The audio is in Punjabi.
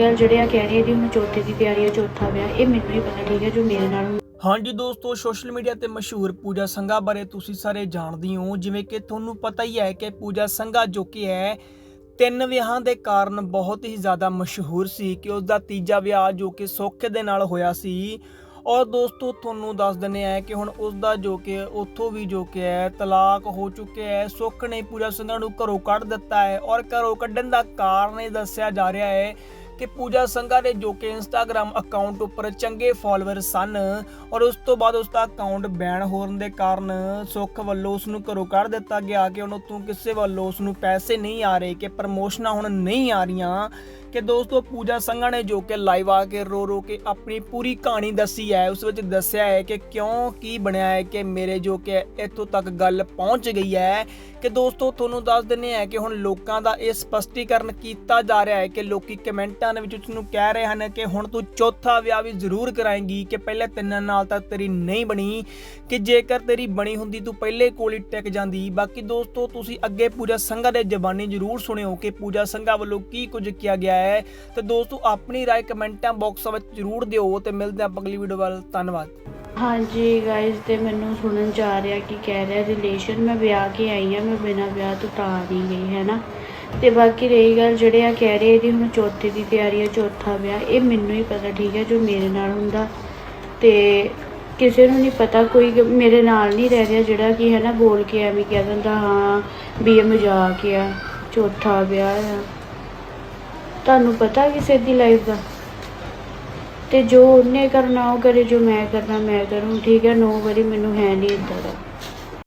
ਗੱਲ ਜਿਹੜੇ ਆ ਕਹਿ ਰਹੇ ਜੀ ਹੁਣ ਚੌਥੇ ਦੀ ਤਿਆਰੀ ਹੈ ਚੌਥਾ ਵਿਆਹ, ਇਹ ਮੈਨੂੰ ਨਹੀਂ ਪਤਾ ਠੀਕ ਹੈ ਜੋ ਮੇਰੇ ਨਾਲ ਹਾਂਜੀ ਦੋਸਤੋ ਸੋਸ਼ਲ ਮੀਡੀਆ ਤੇ ਮਸ਼ਹੂਰ ਪੂਜਾ ਸੰਘਾ ਬਾਰੇ ਤੁਸੀਂ ਸਾਰੇ ਜਾਣਦੇ ਹੋ, ਜਿਵੇਂ ਕਿ ਤੁਹਾਨੂੰ ਪਤਾ ਹੀ ਹੈ ਕਿ ਪੂਜਾ ਸੰਘਾ ਜੋ ਕਿ ਹੈ, ਤਿੰਨ ਵਿਆਹਾਂ ਦੇ ਕਾਰਨ ਬਹੁਤ ਹੀ ਜ਼ਿਆਦਾ ਮਸ਼ਹੂਰ ਸੀ ਕਿ ਉਸ ਦਾ ਤੀਜਾ ਵਿਆਹ ਜੋ ਕਿ ਸੌਖੇ ਦੇ ਨਾਲ ਹੋਇਆ ਸੀ। ਔਰ ਦੋਸਤੋ, ਤੁਹਾਨੂੰ ਦੱਸ ਦਿੰਦੇ ਆ ਕਿ ਹੁਣ ਉਸ ਦਾ ਜੋ ਕਿ ਉੱਥੋਂ ਵੀ ਜੋ ਕਿ ਹੈ, ਤਲਾਕ ਹੋ ਚੁੱਕਿਆ ਹੈ, ਸੁੱਖ ਨੇ ਪੂਜਾ ਸੰਘਾ ਨੂੰ ਘਰੋਂ ਕੱਢ ਦਿੱਤਾ ਹੈ। ਔਰ ਘਰੋਂ ਕੱਢਣ ਦਾ ਕਾਰਨ ਇਹ ਦੱਸਿਆ ਜਾ ਰਿਹਾ ਹੈ ਕਿ ਪੂਜਾ ਸੰਘਾ ਦੇ ਜੋ ਕਿ ਇੰਸਟਾਗ੍ਰam ਅਕਾਊਂਟ ਉੱਪਰ ਚੰਗੇ ਫਾਲੋਅਰ ਸਨ ਔਰ ਉਸ ਤੋਂ ਬਾਅਦ ਉਸ ਦਾ ਅਕਾਊਂਟ ਬੈਨ ਹੋਣ ਦੇ ਕਾਰਨ ਸੁੱਖ ਵੱਲੋਂ ਉਸ ਨੂੰ ਘਰੋਂ ਕੱਢ ਦਿੱਤਾ ਗਿਆ ਕਿ ਉਹਨੂੰ ਤੋਂ ਕਿਸੇ ਵੱਲੋਂ ਉਸ ਨੂੰ ਪੈਸੇ ਨਹੀਂ ਆ ਰਹੇ, ਕਿ ਪ੍ਰਮੋਸ਼ਨਾਂ ਹੁਣ ਨਹੀਂ ਆ ਰਹੀਆਂ ਕਿ ਦੋਸਤੋ ਪੂਜਾ ਸੰਘਾ ਨੇ ਜੋ ਕਿ ਲਾਈਵ ਆ ਕੇ ਰੋ ਰੋ ਕੇ ਆਪਣੀ ਪੂਰੀ ਕਹਾਣੀ ਦੱਸੀ ਹੈ, ਉਸ ਵਿੱਚ ਦੱਸਿਆ ਹੈ ਕਿ ਕਿਉਂ, ਕੀ ਬਣਿਆ ਹੈ ਕਿ ਮੇਰੇ ਜੋ ਕਿ ਇੱਥੋਂ ਤੱਕ ਗੱਲ ਪਹੁੰਚ ਗਈ ਹੈ। ਕਿ ਦੋਸਤੋ ਤੁਹਾਨੂੰ ਦੱਸ ਦਿੰਨੇ ਆ ਕਿ ਹੁਣ ਲੋਕਾਂ ਦਾ ਇਹ ਸਪਸ਼ਟੀਕਰਨ ਕੀਤਾ ਜਾ ਰਿਹਾ ਹੈ ਕਿ ਲੋਕੀ ਕਮੈਂਟਾਂ ਦੇ ਵਿੱਚ ਉਸ ਨੂੰ ਕਹਿ ਰਹੇ ਹਨ ਕਿ ਹੁਣ ਤੂੰ ਚੌਥਾ ਵਿਆਹ ਵੀ ਜ਼ਰੂਰ ਕਰਾਏਂਗੀ, ਕਿ ਪਹਿਲੇ ਤਿੰਨਾਂ ਨਾਲ ਤਾਂ ਤੇਰੀ ਨਹੀਂ ਬਣੀ, ਕਿ ਜੇਕਰ ਤੇਰੀ ਬਣੀ ਹੁੰਦੀ ਤੂੰ ਪਹਿਲੇ ਕੋਲ ਹੀ ਟਿਕ ਜਾਂਦੀ। ਬਾਕੀ ਦੋਸਤੋ ਤੁਸੀਂ ਅੱਗੇ ਪੂਜਾ ਸੰਘਾ ਦੇ ਜ਼ਬਾਨੀ ਜ਼ਰੂਰ ਸੁਣਿਓ ਕਿ ਪੂਜਾ ਸੰਘਾ ਵੱਲੋਂ ਕੀ ਕੁਝ ਕਿਹਾ ਗਿਆ ਹੈ। ਤੇ ਦੋਸਤੋ, ਆਪਣੀ ਰਾਏ ਕਮੈਂਟਾਂ ਬਾਕਸ ਵਿੱਚ ਜ਼ਰੂਰ ਦਿਓ ਤੇ ਮਿਲਦੇ ਆਪਾਂ ਅਗਲੀ ਵੀਡੀਓ ਵੱਲ। ਧੰਨਵਾਦ। ਹਾਂਜੀ ਗਾਇਸ ਤੇ ਮੈਨੂੰ ਸੁਣਨ ਚ ਆ ਰਿਹਾ ਕਿ ਕਹਿ ਰਿਹਾ ਰਿਲੇਸ਼ਨ ਮੈਂ ਵਿਆਹ ਕੇ ਆਈ ਆ ਮੈਂ ਬਿਨਾ ਵਿਆਹ ਤੋਂ ਤਾਂ ਨਹੀਂ ਗਈ, ਹੈ ਨਾ? ਤੇ ਬਾਕੀ ਰਹੀ ਗੱਲ ਜਿਹੜੇ ਆ ਕਹਿ ਰਹੇ ਇਹਦੀ, ਹੁਣ ਚੌਥੇ ਦੀ ਤਿਆਰੀ ਆ, ਚੌਥਾ ਵਿਆਹ, ਇਹ ਮੈਨੂੰ ਹੀ ਪਤਾ ਠੀਕ ਹੈ ਜੋ ਮੇਰੇ ਨਾਲ ਹੁੰਦਾ। ਤੇ ਕਿਸੇ ਨੂੰ ਨਹੀਂ ਪਤਾ, ਕੋਈ ਮੇਰੇ ਨਾਲ ਨਹੀਂ ਰਹਿ ਰਿਹਾ ਜਿਹੜਾ ਕਿ ਹੈ ਨਾ, ਬੋਲ ਕੇ ਐਵੇਂ ਕਹਿ ਦਿੰਦਾ, ਹਾਂ, ਵੀ ਇਹ ਮਜ਼ਾਕ ਆ, ਚੌਥਾ ਵਿਆਹ ਆ। ਤੁਹਾਨੂੰ ਪਤਾ ਕਿਸੇ ਦੀ ਲਾਈਫ ਦਾ? ਤੇ ਜੋ ਉਹਨੇ ਕਰਨਾ, ਉਹ ਕਰੇ, ਜੋ ਮੈਂ ਕਰਨਾ, ਮੈਂ ਕਰੂੰ, ਠੀਕ ਹੈ? ਨੋ ਵਰੀ ਮੈਨੂੰ ਹੈ ਨਹੀਂ ਇਦਾਂ ਦਾ।